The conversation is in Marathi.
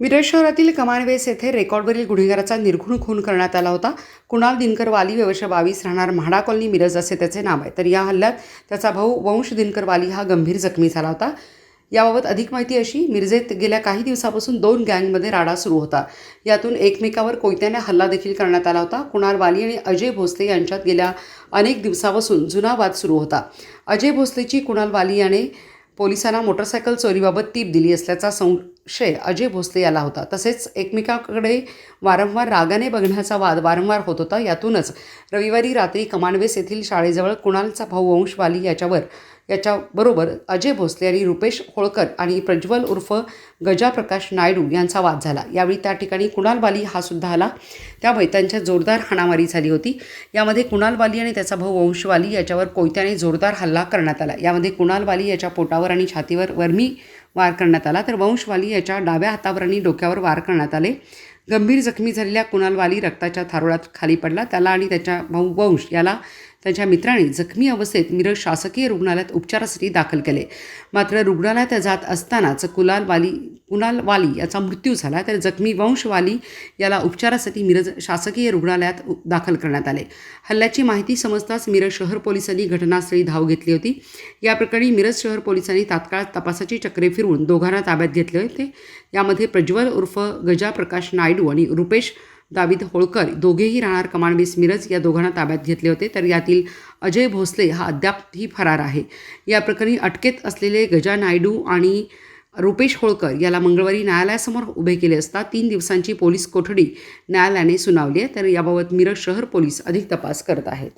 मिरज शहरातील कमानवेस येथे रेकॉर्डवरील गुन्हेगाराचा निर्घुण खून करण्यात आला होता. कुणाल दिनकर वाली वर्ष बावीस राहणार म्हाडा कॉलनी मिरज असे त्याचे नाव आहे. तर या हल्ल्यात त्याचा भाऊ वंश दिनकर वाली हा गंभीर जखमी झाला होता. याबाबत अधिक माहिती अशी मिरजेत गेल्या काही दिवसापासून दोन गँगमध्ये राडा सुरू होता. यातून एकमेकावर कोयत्याने हल्ला देखील करण्यात आला होता. कुणाल वाली आणि अजय भोसले यांच्यात गेल्या अनेक दिवसापासून जुना वाद सुरू होता. अजय भोसलेची कुणाल वाली याने पोलिसांना मोटरसायकल चोरीबाबत टीप दिली असल्याचा संशय अजय भोसले याला होता. तसेच एकमेकाकडे वारंवार रागाने बघण्याचा वाद वारंवार होत होता. यातूनच रविवारी रात्री कमांडवेस येथील शाळेजवळ कुणालचा भाऊ वंशवाली याच्यावर याच्याबरोबर अजय भोसले आणि रुपेश होळकर आणि प्रज्वल उर्फ गजाप्रकाश नायडू यांचा वाद झाला. यावेळी त्या ठिकाणी कुणाल वाली हा सुद्धा आला. त्यामुळे त्यांच्या जोरदार हाणामारी झाली होती. यामध्ये कुणाल वाली आणि त्याचा भाऊ वंशवाली याच्यावर कोयत्याने जोरदार हल्ला करण्यात आला. यामध्ये कुणाल वाली याच्या पोटावर आणि छातीवर वर्मी वार करण्यात आला. तर वंशवाली याच्या डाव्या हातावर आणि डोक्यावर वार करण्यात आले. गंभीर जखमी झालेल्या कुणाल वाली रक्ताच्या थारोळात खाली पडला. त्याला आणि त्याच्या भाऊ वंश याला त्याच्या मित्राने जखमी अवस्थेत मिरज शासकीय रुग्णालयात उपचारासाठी दाखल केले. मात्र रुग्णालयात जात असतानाच कुलाल वाली कुणाल वाली याचा मृत्यू झाला. तर जखमी वंश वाली याला उपचारासाठी मिरज शासकीय रुग्णालयात दाखल करण्यात आले. हल्ल्याची माहिती समजताच मिरज शहर पोलिसांनी घटनास्थळी धाव घेतली होती. या प्रकरणी मिरज शहर पोलिसांनी तात्काळ तपासाची चक्रे फिरवून दोघांना ताब्यात घेतले होते. यामध्ये प्रज्वल उर्फ गजा प्रकाश नायडू आणि रुपेश दाविद होळकर दोघेही राहणार कमांडवीस मिरज या दोघांना ताब्यात घेतले होते. तर यातील अजय भोसले हा अद्यापही फरार आहे. या प्रकरणी अटकेत असलेले गजा नायडू आणि रुपेश होळकर याला मंगळवारी न्यायालयासमोर उभे केले असता तीन दिवसांची पोलीस कोठडी न्यायालयाने सुनावली आहे. तर याबाबत मिरज शहर पोलीस अधिक तपास करत आहेत.